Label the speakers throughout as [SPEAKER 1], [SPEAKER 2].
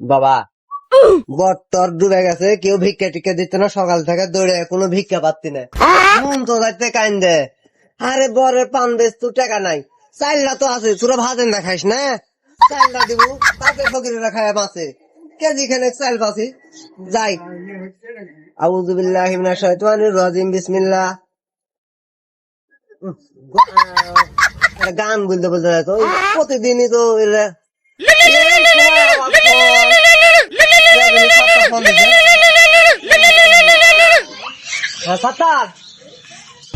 [SPEAKER 1] বাবা। বট্টর ডুবে গেছে কেউ ভিক্ষা টিক্ষা দিচ্ছে না সকাল থেকে দৌড়ে কোনো ভিক্ষা পাচ্ছি না। মন তো যাইতে কাইন্দে আরে বরের পান বেশ তো টাকা নাই। চাইল্লা তো আছে তোরা ভাতের না খাইস না? চাইল্লা দিব তাতে ফকিরেরা খায় মাছে কেজি খানে চাইল পাছি যাই। আউযু বিল্লাহি মিনাশ শাইতানির রাজিম বিসমিল্লাহ। গান বলতে বলতে প্রতিদিনই তো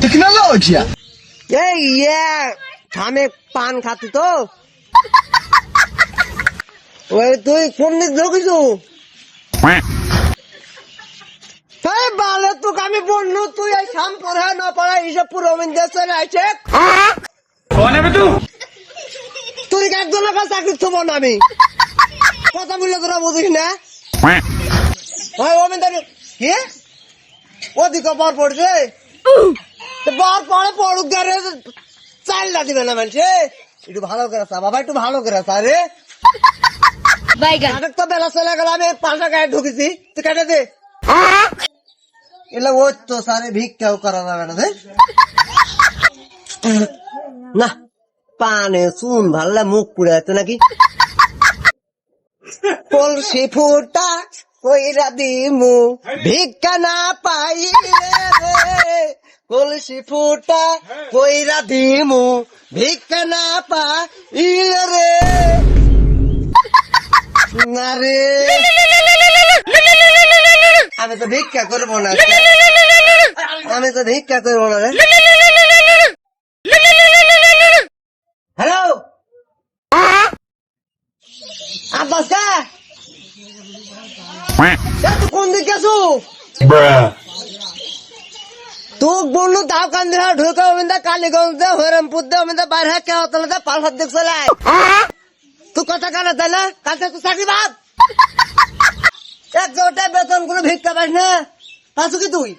[SPEAKER 2] Tecnologia.
[SPEAKER 1] এই ইয়ে থামে পান খাতি তো ওই তুই কোন দিক এই বালে তোকে আমি বললু তুই এই সাম পড়া না পুরো মিন্দে চলে আইছে। তুই একজনের কাছে চাকরি থব না আমি। কথা বললে তোরা বুঝিস না? ওই অমিন কি? ওদিক বর পড়ছে? বর পরে পড়ুক গারে চাইল্লা দিবে না মানুষে। একটু ভালো করে চা বাবা একটু ভালো করে চা রে। নাটক তো বেলা চলে গেল আমি পাঁচটা গায়ে ঢুকেছি। তুই কেটে দে। এলে ওই তো সারে ভিক্ষাও করা যাবে না না পানে চুন ভাল্লা মুখ পুড়ে আছে নাকি? কলসি ফুটা কইরা দিমু, ভিক্ষা না পাইলে রে। কলসি ফুটা কইরা দিমু, ভিক্ষা না পাইলে রে। না আমি তো ভিক্ষা করব না। আমি তো ভিক্ষা করব না রে। আব্বাস কা কোন দিকে আছো?
[SPEAKER 2] Bruh.
[SPEAKER 1] তুই বললু দাও কান্দিরা ঢুকে অমিন্দা কালীগঞ্জ হরিরামপুর দে অমিন্দা বাইরে কে হতলে দে পালসার দিক চলে আয়। তুই কথা কানে তাই না? কালকে তুই চাকরি বাদ এক জোটে বেতন করে ভিক্ষা পাস না। পাচ্ছ কি তুই?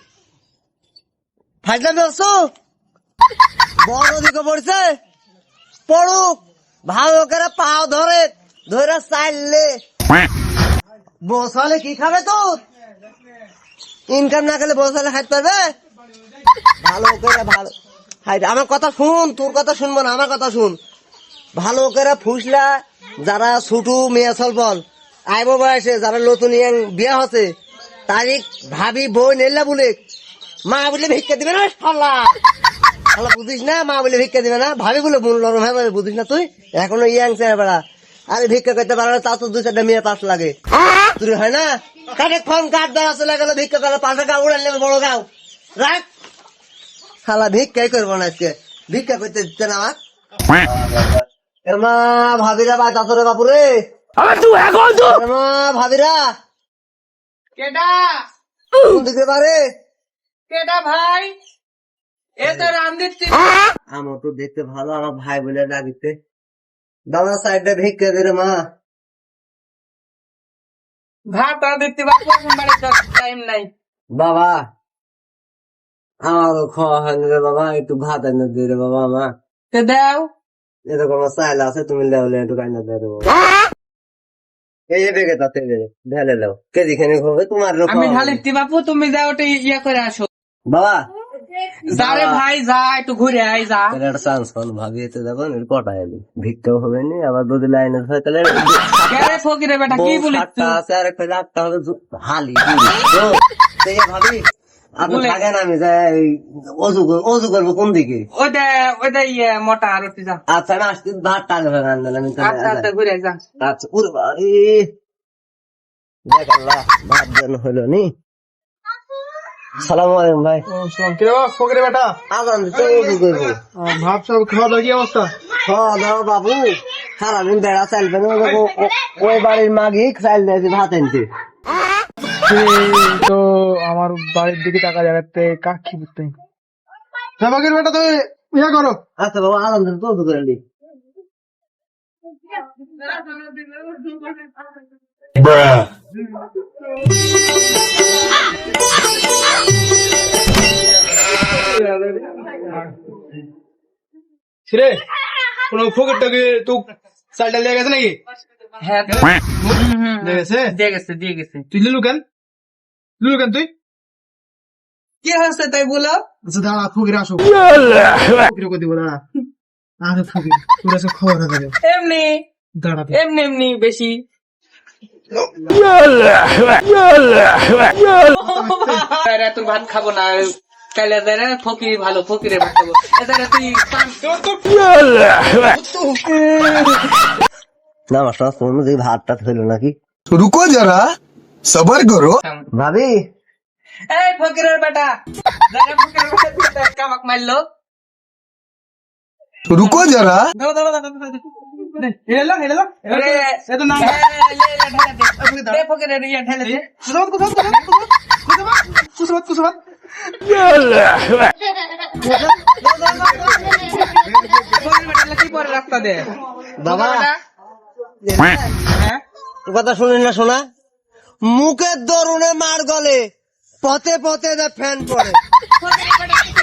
[SPEAKER 1] ফাইজলাম বড় দিকে পড়ছে? পড়ুক। ভালো করে পাও ধরে। ধরে চাইলে বসালে কি খাবে তোর? ইনকাম না করলে বসালে খাইতে পারবে? ভালো করে ভালো আমার কথা শুন তোর কথা শুনব না আমার কথা শুন। ভালো করে ফুসলা যারা ছোটু মেয়ে বল। আইব বয়সে যারা নতুন ইয়াং বিয়া হচ্ছে তারিখ ভাবি বই নেলা বলে মা বলে ভিক্ষা দিবে না শালা। শালা বুঝিস না মা বলে ভিক্ষা দিবে না ভাবি বলে নরম হয়ে বলে বুঝিস না তুই? এখনও ইয়াং চেয়ে বেড়া আরে ভিক্ষা করতে পারে না তা তো দুই চারটা মেয়ে পাশ লাগে। তুই হয় না? কাটে ফোন কাট দেওয়া চলে গেল ভিক্ষা করে পাঁচ টাকা উড়ান নেবে বড় গাও। রাখ। শালা ভিক্ষাই করব না আজকে। ভিক্ষা করতে দিচ্ছে না আমার এর মা ভাবিরা বা চাষরে বাপুরে ভাবিরা।
[SPEAKER 3] কেডা?
[SPEAKER 1] দিকে পারে
[SPEAKER 3] কেডা ভাই? এ তো রামদীপ সিং
[SPEAKER 1] আমার তো দেখতে ভালো আমার ভাই বলে ডাকিতে দাদা সাইডে ভিক্ষা দে মা।
[SPEAKER 3] ভাত টাইম নাই।
[SPEAKER 1] বাবা আমারও খাওয়া হয়নি রে বাবা একটু ভাত এনে দে রে বাবা আমার
[SPEAKER 3] তে দাও।
[SPEAKER 1] এরকম আমার আছে তুমি লেওলে একটু কাইনা দে রে এই যে বেগে তাতে ঢেলে লেও। কেজি খানি হবে তোমার
[SPEAKER 3] আমি
[SPEAKER 1] খাওয়া
[SPEAKER 3] বাপু তুমি যাও ইয়া করে আসো।
[SPEAKER 1] বাবা
[SPEAKER 3] ভাই যা একটু ঘুরে আয় যা।
[SPEAKER 1] তাহলে একটা চান্স পান ভাবি এতে দেখুন এর কটা এলি? ভিক্ষাও হবে নি আবার যদি লাইনে তাহলে
[SPEAKER 3] কেরে ফকিরে বেটা কি বলিস
[SPEAKER 1] সাতটা আছে আর একটা আটটা হবে হালি তো, সেই ভাবি আপনি থাকেন আমি যাই অজু অজু করব কোন দিকে?
[SPEAKER 3] ওইটা ওইটা ইয়ে মোটা রুটি যা।
[SPEAKER 1] আচ্ছা আসতে ভাত টাকা ফেলে আনলেন আমি তাহলে
[SPEAKER 3] আস্তে আস্তে ঘুরে যা।
[SPEAKER 1] আচ্ছা উরে বাড়ি দেখ আল্লাহ ভাত যেন হইল নি। সালাম আলাইকুম ভাই।
[SPEAKER 2] কি রে বাবা ফকরে বেটা
[SPEAKER 1] আজান দিতে করব
[SPEAKER 2] ভাব সব খাওয়া দাওয়া কি অবস্থা?
[SPEAKER 1] খাওয়া দাওয়া বাবু সারাদিন বেড়া না ও- ওই বাড়ির মাগি চাইল দিয়েছে ভাত আনতে
[SPEAKER 2] তো আমার বাড়ির দিকে টাকা জায়গাতে কাকি বুঝতে? ফকরের বেটা তুমি ইয়া করো।
[SPEAKER 1] আচ্ছা বাবা আজান দিতে অজু করে নি।
[SPEAKER 2] Bruh. রে কোন ফকরটাকে তো চালটা লেগে গেছে নাকি?
[SPEAKER 3] হ্যাঁ হুম,
[SPEAKER 2] দিয়ে গেছে?
[SPEAKER 3] দিয়ে গেছে দিয়ে গেছে।
[SPEAKER 2] তুই লিলু কেন? লিলু কেন তুই?
[SPEAKER 3] কি হচ্ছে তাই বলো?
[SPEAKER 2] আচ্ছা দাঁড়া ফকির আসো ফকির করে দিব দাঁড়া। আরে ফকির তোর কাছে খবর হবে
[SPEAKER 3] এমনি।
[SPEAKER 2] দাঁড়া
[SPEAKER 3] এমনি এমনি বেশি। তুই ভাত খাব না তাহলে তারা ফকির ভালো ফকিরে বাঁচাবো
[SPEAKER 1] না মাস্টার ফোন দেখি ভাতটা হইল নাকি?
[SPEAKER 4] রুকো যারা সবার করো।
[SPEAKER 1] ভাবি।
[SPEAKER 3] এই ফকিরের বেটা যারা ফকিরের বেটা কামাক মারলো।
[SPEAKER 4] রুকো যারা
[SPEAKER 2] দাও দাও দাও হেলে লো হেলে
[SPEAKER 3] লো
[SPEAKER 2] এ তো নাম
[SPEAKER 3] দে। ফকিরের ইয়া ঠেলে দে। সুসবাদ কুসবাদ কুসবাদ কুসবাদ
[SPEAKER 1] কুসবাদ
[SPEAKER 3] হ্যাঁ?
[SPEAKER 1] কথা না শোনা? মুখের দরুনে মার গলে পথে পথে ফ্যান
[SPEAKER 3] পরে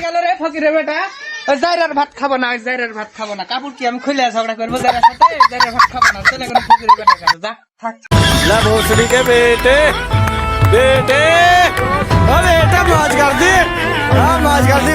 [SPEAKER 3] গেল রে ফকিরে বেটা জায়রার ভাত খাব না জায়রার ভাত খাব না। কাপড় কি আমি খুলে ঝগড়া করব জায়রার সাথে? জায়রার ভাত খাব না চলে গেল ফকিরে বেটা যা থাক।
[SPEAKER 5] লা কে বেটে বেটে। ਓਏ ਬੇਟਾ ਮਾਜ ਕਰਦੀ ਆ ਮਾਜ ਕਰਦੀ।